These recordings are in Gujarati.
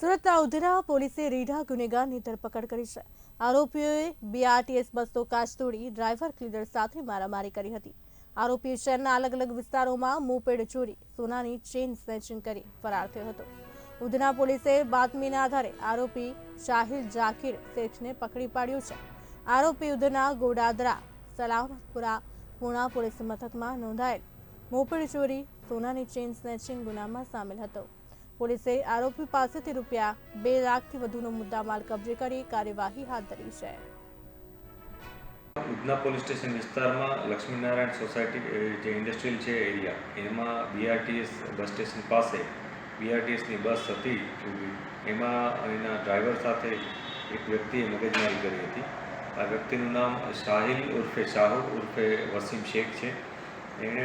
સુરતના ઉધના પોલીસે રીઢા ગુનેગારની ધરપકડ કરી છે. આરોપીઓએ બીઆરટીએસ બસનો કાચ તોડી ડ્રાઈવર ક્લીનર સાથે મારામારી કરી હતી. આરોપીએ શહેરના અલગ અલગ વિસ્તારોમાં મોપેડ ચોરી, સોનાની ચેઇન સ્નેચિંગ કરી ફરાર થયો હતો. ઉધના પોલીસે બાતમીના આધારે આરોપી શાહિલ જાકીર શેખને પકડી પાડ્યો છે. આરોપી ઉધના ગોડાદરા સલામતપુરા પૂણા પોલીસ મથકમાં નોંધાયેલ. મોપેડ ચોરી, સોનાની ચેઇન સ્નેચિંગ ગુનામાં સામેલ હતો. પોલીસે આરોપી પાસેથી રૂપિયા બે લાખથી વધુનો મુદ્દામાલ કબજે કરી કાર્યવાહી હાથ ધરી છે. ઉધના પોલીસ સ્ટેશન વિસ્તારમાં લક્ષ્મીનારાયણ સોસાયટી જે ઇન્ડસ્ટ્રીયલ છે એરિયા, એમાં બીઆરટીએસ બસ સ્ટેશન પાસે બીઆરટીએસની બસ હતી એમાં એના ડ્રાઈવર સાથે એક વ્યક્તિએ મગજમારી કરી હતી. આ વ્યક્તિનું નામ શાહિલ ઉર્ફે શાહુ ઉર્ફે વસીમ શેખ છે. એણે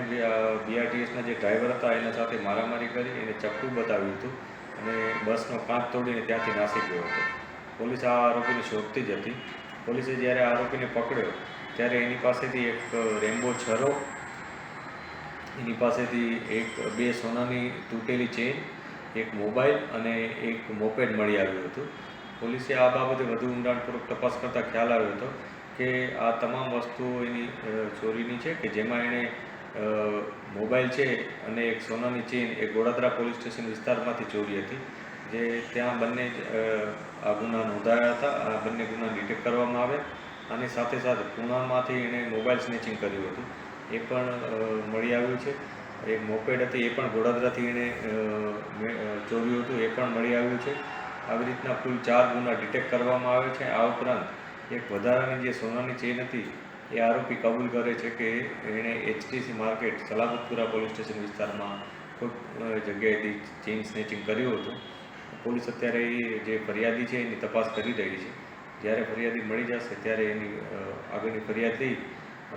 બીઆરટીએસના જે ડ્રાઈવર હતા, એના સાથે મારામારી કરી, એને ચપ્પુ બતાવ્યું હતું અને બસનો કાચ તોડીને ત્યાંથી નાસી ગયો હતો. પોલીસ આ આરોપીને શોધતી જ હતી. પોલીસે જ્યારે આરોપીને પકડ્યો, ત્યારે એની પાસેથી એક રેમ્બો છરો, એની પાસેથી એક, બે સોનાની તૂટેલી ચેન, એક મોબાઈલ અને એક મોપેડ મળી આવ્યું હતું. પોલીસે આ બાબતે વધુ ઊંડાણપૂર્વક તપાસ કરતાં ખ્યાલ આવ્યો હતો કે આ તમામ વસ્તુઓ એની ચોરીની છે કે જેમાં એણે મોબાઈલ છે અને એક સોનાની ચેન એ ગોળાદરા પોલીસ સ્ટેશન વિસ્તારમાંથી ચોરી હતી. જે ત્યાં બંને આ ગુના નોંધાયા હતા. આ બંને ગુના ડિટેક્ટ કરવામાં આવ્યા અને સાથે સાથે પૂણામાંથી એણે મોબાઈલ સ્નેચિંગ કર્યું હતું. એ પણ મળી આવ્યું છે. એક મોપેડ હતી, એ પણ ગોડાદરાથી એણે ચોર્યું હતું. એ પણ મળી આવ્યું છે. આવી રીતના કુલ ચાર ગુના ડિટેક્ટ કરવામાં આવે છે. આ ઉપરાંત એક વધારાની જે સોનાની ચેન હતી એ આરોપી કબૂલ કરે છે કે એણે HTC market Salamatpura police station વિસ્તારમાં કોઈક જગ્યાએથી ચેઇન સ્નેચિંગ કર્યું હતું. પોલીસ અત્યારે એ જે ફરિયાદી છે એની તપાસ કરી રહી છે. જ્યારે ફરિયાદી મળી જશે ત્યારે એની આગળની ફરિયાદ લઈ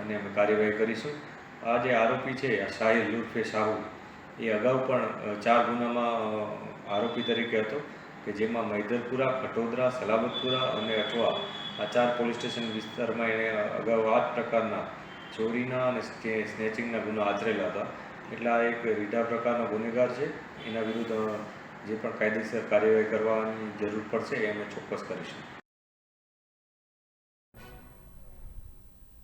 અને અમે કાર્યવાહી કરીશું. આ જે આરોપી છે, આ લુર્ફે શાહુ એ અગાઉ પણ ચાર ગુનામાં આરોપી તરીકે હતો. કે જેમાં મૈદરપુરા ખટોદરા સલામતપુરા અને અઠવા આ ચાર પોલીસ સ્ટેશન વિસ્તારમાં એણે અગાઉ આ પ્રકારના ચોરીના અને સ્નેચિંગના ગુના આચરેલા હતા. એટલે આ એક રીઢા પ્રકારનો ગુનેગાર છે. એના વિરુદ્ધ જે પણ કાયદેસર કાર્યવાહી કરવાની જરૂર પડશે એ અમે ચોક્કસ કરીશું.